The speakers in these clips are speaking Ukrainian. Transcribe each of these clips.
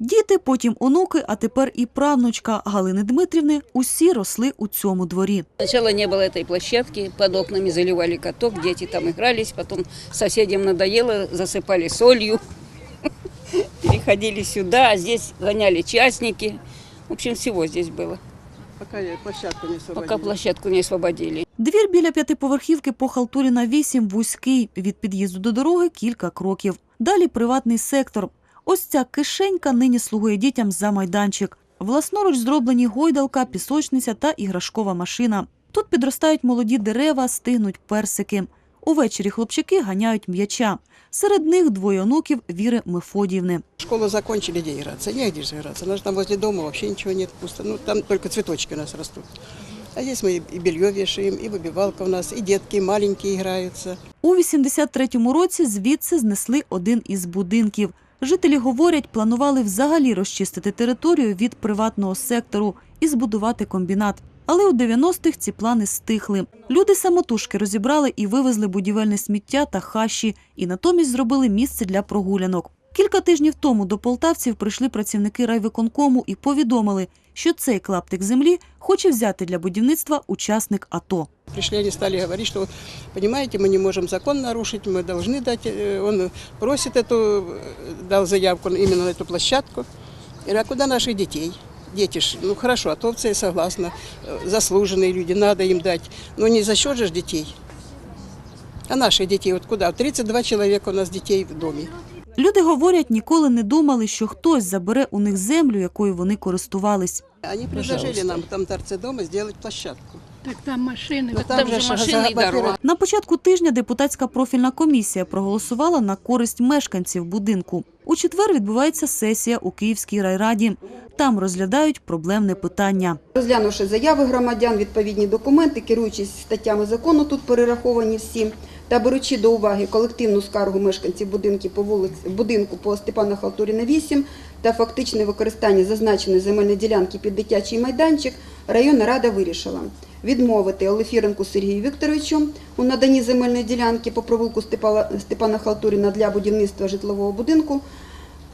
Діти, потім онуки, а тепер і правнучка Галини Дмитрівни усі росли у цьому дворі. Сначала не было этой площадки, под окнами заливали каток, дети там игрались, потом соседям надоело, засыпали солью, переходили сюда, а здесь гоняли частники. В общем, всего здесь было, Пока я площадку не освободили. пока площадку не освободили. Двір біля п'ятиповерхівки по Халтуріна 8 вузький. Від під'їзду до дороги кілька кроків. Далі приватний сектор. Ось ця кишенька нині слугує дітям за майданчик. Власноруч зроблені гойдалка, пісочниця та іграшкова машина. Тут підростають молоді дерева, стигнуть персики. Увечері хлопчики ганяють м'яча. Серед них двоє онуків Віри Мефодіївни. Школу закончили, где играться? Негде же играться. У нас там возле дома вообще ничего нет, пусто. Ну, там только цветочки у нас растут. А здесь мы и белье вешаем, и выбивалка у нас, и детки маленькие играются. У 83-му році звідси знесли один із будинків. Жителі говорять, планували взагалі розчистити територію від приватного сектору і збудувати комбінат. Але у 90-х ці плани стихли. Люди самотужки розібрали і вивезли будівельне сміття та хащі, і натомість зробили місце для прогулянок. Кілька тижнів тому до полтавців прийшли працівники райвиконкому і повідомили, що цей клаптик землі хоче взяти для будівництва учасник АТО. Пришли, они стали говорить, что, понимаете, мы не можем закон нарушить, мы должны дать, э, он просит эту, э, дал заявку именно на эту площадку. Я говорю, а куда наших детей? Дети ж, ну хорошо, атовцы, я согласна, э, заслуженные люди, надо им дать, но не за счет же ж детей. А наших детей вот куда? 32 человека у нас детей в доме. Люди говорять, ніколи не думали, що хтось забере у них землю, якою вони користувались. Они предложили нам там торце дома сделать площадку. Так там машини. Ну, Там же ж машины и за- дорога. На початку тижня депутатська профільна комісія проголосувала на користь мешканців будинку. У четвер відбувається сесія у Київській райраді. Там розглядають проблемне питання. Розглянувши заяви громадян, відповідні документи, керуючись статтями закону, тут перераховані всі, та беручи до уваги колективну скаргу мешканців будинку по вулиці будинку по Степана Халтуріна 8 та фактичне використання зазначеної земельної ділянки під дитячий майданчик, районна рада вирішила відмовити Олефіренку Сергію Вікторовичу у наданні земельної ділянки по провулку Степана Халтуріна для будівництва житлового будинку,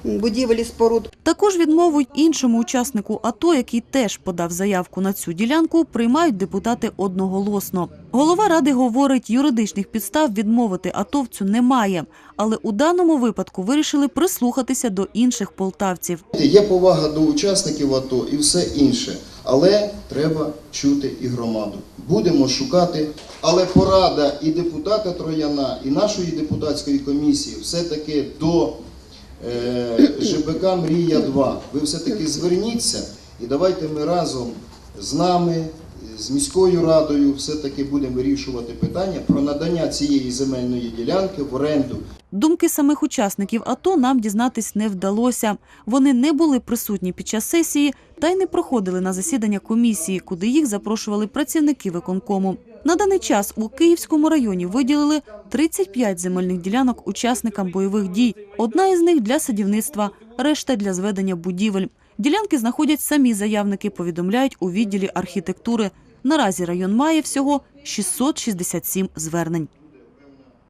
будівель і споруд Також відмову іншому учаснику АТО, який теж подав заявку на цю ділянку, приймають депутати одноголосно. Голова ради говорить, юридичних підстав відмовити атовцю немає, але у даному випадку вирішили прислухатися до інших полтавців. Є повага до учасників АТО і все інше, але треба чути і громаду. Будемо шукати, але порада і депутата Трояна, і нашої депутатської комісії все-таки до е, ЖБК Мрія 2. Ви все-таки зверніться і давайте ми разом з нами, з міською радою, все-таки будемо вирішувати питання про надання цієї земельної ділянки в оренду Думки самих учасників АТО нам дізнатись не вдалося. Вони не були присутні під час сесії та й не проходили на засідання комісії, куди їх запрошували працівники виконкому. На даний час у Київському районі виділили 35 земельних ділянок учасникам бойових дій. Одна із них для садівництва, решта для зведення будівель. Ділянки знаходять самі заявники, повідомляють у відділі архітектури. Наразі район має всього 667 звернень.